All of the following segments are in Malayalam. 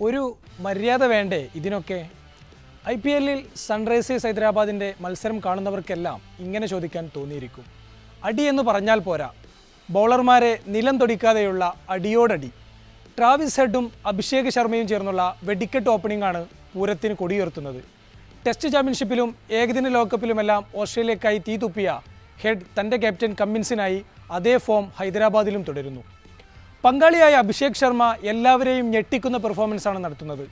ഒരു മര്യാദ വേണ്ടേ ഇതിനൊക്കെ? ഐ പി എല്ലിൽ സൺറൈസേഴ്സ് ഹൈദരാബാദിന്റെ മത്സരം കാണുന്നവർക്കെല്ലാം ഇങ്ങനെ ചോദിക്കാൻ തോന്നിയിരിക്കും. അടി എന്ന് പറഞ്ഞാൽ പോരാ. ബൗളർമാരെ നിലം തൊടിക്കാതെയുള്ള അടിയോടടി. ട്രാവിസ് ഹെഡും അഭിഷേക് ശർമ്മയും ചേർന്നുള്ള വെടിക്കെട്ട് ഓപ്പണിംഗ് ആണ് പൂരത്തിന് കൊടിയുയർത്തുന്നത്. ടെസ്റ്റ് ചാമ്പ്യൻഷിപ്പിലും ഏകദിന ലോകകപ്പിലുമെല്ലാം ഓസ്ട്രേലിയക്കായി തീ തുപ്പിയ ഹെഡ് തന്റെ ക്യാപ്റ്റൻ കമ്മിൻസിനായി അതേ ഫോം ഹൈദരാബാദിലും തുടരുന്നു. പങ്കാളിയായ അഭിഷേക് ശർമ്മ എല്ലാവരെയും ഞെട്ടിക്കുന്ന പെർഫോമൻസാണ് നടത്തുന്നത്.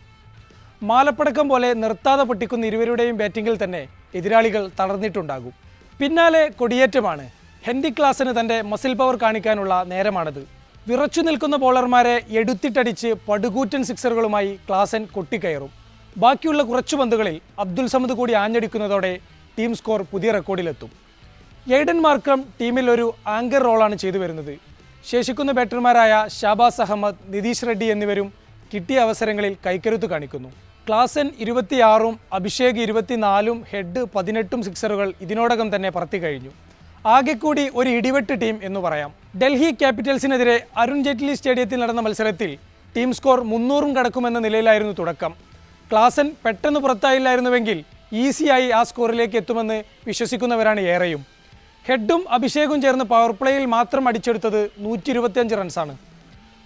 മാലപ്പടക്കം പോലെ നിർത്താതെ പൊട്ടിക്കുന്ന ഇരുവരുടെയും ബാറ്റിങ്ങിൽ തന്നെ എതിരാളികൾ തളർന്നിട്ടുണ്ടാകും. പിന്നാലെ കൊടിയേറ്റമാണ്. ഹെൻഡി ക്ലാസിന് തന്റെ മസിൽ പവർ കാണിക്കാനുള്ള നേരമാണത്. വിറച്ചു നിൽക്കുന്ന ബോളർമാരെ എടുത്തിട്ടടിച്ച് പടുകൂറ്റൻ സിക്സറുകളുമായി ക്ലാസൻ കൊട്ടിക്കയറും. ബാക്കിയുള്ള കുറച്ചു പന്തുകളിൽ അബ്ദുൽ സമദ് കൂടി ആഞ്ഞടിക്കുന്നതോടെ ടീം സ്കോർ പുതിയ റെക്കോർഡിലെത്തും എയ്ഡൻ മാർക്കം ടീമിൽ ഒരു ആങ്കർ റോളാണ് ചെയ്തു വരുന്നത്. ശേഷിക്കുന്ന ബാറ്റർമാരായ ഷാബാസ് അഹമ്മദ് നിതീഷ് റെഡ്ഡി എന്നിവരും കിട്ടിയ അവസരങ്ങളിൽ കൈക്കരുത്ത് കാണിക്കുന്നു. ക്ലാസൻ ഇരുപത്തിയാറും അഭിഷേക് ഇരുപത്തിനാലും ഹെഡ് പതിനെട്ടും സിക്സറുകൾ ഇതിനോടകം തന്നെ പറത്തി കഴിഞ്ഞു. ആകെ കൂടി ഒരു ഇടിവെട്ട് ടീം എന്ന് പറയാം. ഡൽഹി ക്യാപിറ്റൽസിനെതിരെ അരുൺ ജെയ്റ്റ്ലി സ്റ്റേഡിയത്തിൽ നടന്ന മത്സരത്തിൽ ടീം സ്കോർ മുന്നൂറും കടക്കുമെന്ന നിലയിലായിരുന്നു തുടക്കം. ക്ലാസൻ പെട്ടെന്ന് പുറത്തായില്ലായിരുന്നുവെങ്കിൽ ഈസിയായി ആ സ്കോറിലേക്ക് എത്തുമെന്ന് വിശ്വസിക്കുന്നവരാണ് ഏറെയും. ഹെഡും അഭിഷേകും ചേർന്ന് പവർ പ്ലേയിൽ മാത്രം അടിച്ചെടുത്തത് നൂറ്റി ഇരുപത്തിയഞ്ച് റൺസാണ്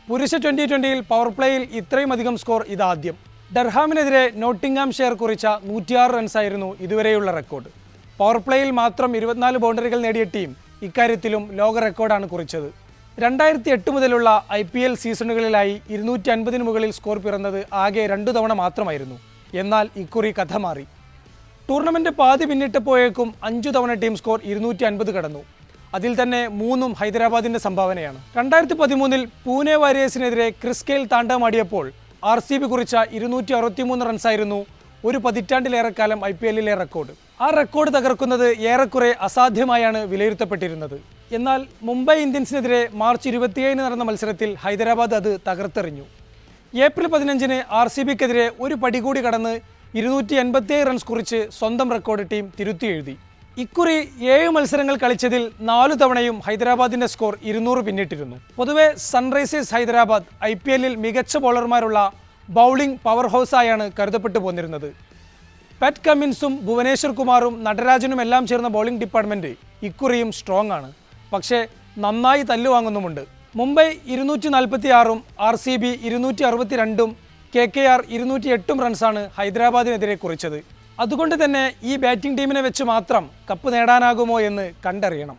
പുരുഷ ട്വന്റി ട്വന്റിയിൽ പവർ പ്ലേയിൽ ഇത്രയും അധികം സ്കോർ ഇതാദ്യം. ഡർഹാമിനെതിരെ നോട്ടിംഗാം ഷെയർ കുറിച്ച നൂറ്റിയാറ് റൺസായിരുന്നു ഇതുവരെയുള്ള റെക്കോർഡ് പവർ പ്ലേയിൽ മാത്രം ഇരുപത്തിനാല് ബൗണ്ടറികൾ നേടിയ ടീം ഇക്കാര്യത്തിലും ലോക റെക്കോർഡാണ് കുറിച്ചത്. രണ്ടായിരത്തി എട്ട് മുതലുള്ള ഐ പി എൽ സീസണുകളിലായി ഇരുന്നൂറ്റി അൻപതിന് മുകളിൽ സ്കോർ പിറന്നത് ആകെ രണ്ടു തവണ മാത്രമായിരുന്നു. എന്നാൽ ഇക്കുറി കഥ മാറി. ടൂർണമെന്റ് പാതി പിന്നിട്ടപ്പോഴേക്കും അഞ്ചു തവണ ടീം സ്കോർ ഇരുന്നൂറ്റി അൻപത് കടന്നു. അതിൽ തന്നെ മൂന്നും ഹൈദരാബാദിന്റെ സംഭാവനയാണ്. രണ്ടായിരത്തി പതിമൂന്നിൽ പൂനെ വാരിയേഴ്സിനെതിരെ ക്രിസ് കെയിൽ താണ്ടമാടിയപ്പോൾ ആർ സി ബി കുറിച്ച ഇരുന്നൂറ്റി അറുപത്തിമൂന്ന് റൺസായിരുന്നു ഒരു പതിറ്റാണ്ടിലേറെക്കാലം ഐ പി എല്ലിലെ റെക്കോർഡ്. ആ റെക്കോർഡ് തകർക്കുന്നത് ഏറെക്കുറെ അസാധ്യമായാണ് വിലയിരുത്തപ്പെട്ടിരുന്നത്. എന്നാൽ മുംബൈ ഇന്ത്യൻസിനെതിരെ മാർച്ച് ഇരുപത്തിയേഴിന് നടന്ന മത്സരത്തിൽ ഹൈദരാബാദ് അത് തകർത്തെറിഞ്ഞു. ഏപ്രിൽ പതിനഞ്ചിന് ആർ സി ബിക്കെതിരെ ഒരു പടി കൂടി കടന്ന് ഇരുന്നൂറ്റി എൺപത്തിയേഴ് റൺസ് കുറിച്ച് സ്വന്തം റെക്കോർഡ് ടീം തിരുത്തി എഴുതി. ഇക്കുറി ഏഴ് മത്സരങ്ങൾ കളിച്ചതിൽ നാലു തവണയും ഹൈദരാബാദിന്റെ സ്കോർ ഇരുന്നൂറ് പിന്നിട്ടിരുന്നു. പൊതുവെ സൺറൈസേഴ്സ് ഹൈദരാബാദ് ഐ പി എല്ലിൽ മികച്ച ബോളർമാരുള്ള ബൗളിംഗ് പവർ ഹൗസായാണ് കരുതപ്പെട്ടു പോന്നിരുന്നത്. പെറ്റ് കമ്മിൻസും ഭുവനേശ്വർ കുമാറും നടരാജനും എല്ലാം ചേർന്ന ബൗളിംഗ് ഡിപ്പാർട്ട്മെന്റ് ഇക്കുറിയും സ്ട്രോങ് ആണ്. പക്ഷേ നന്നായി തല്ലുവാങ്ങുന്നുമുണ്ട്. മുംബൈ ഇരുന്നൂറ്റി നാൽപ്പത്തി ആറും ആർ സി ബി ഇരുന്നൂറ്റി അറുപത്തി രണ്ടും കെ കെ ആർ ഇരുന്നൂറ്റി എട്ടും റൺസാണ് ഹൈദരാബാദിനെതിരെ കുറിച്ചത്. അതുകൊണ്ട് തന്നെ ഈ ബാറ്റിംഗ് ടീമിനെ വെച്ച് മാത്രം കപ്പ് നേടാനാകുമോ എന്ന് കണ്ടറിയണം.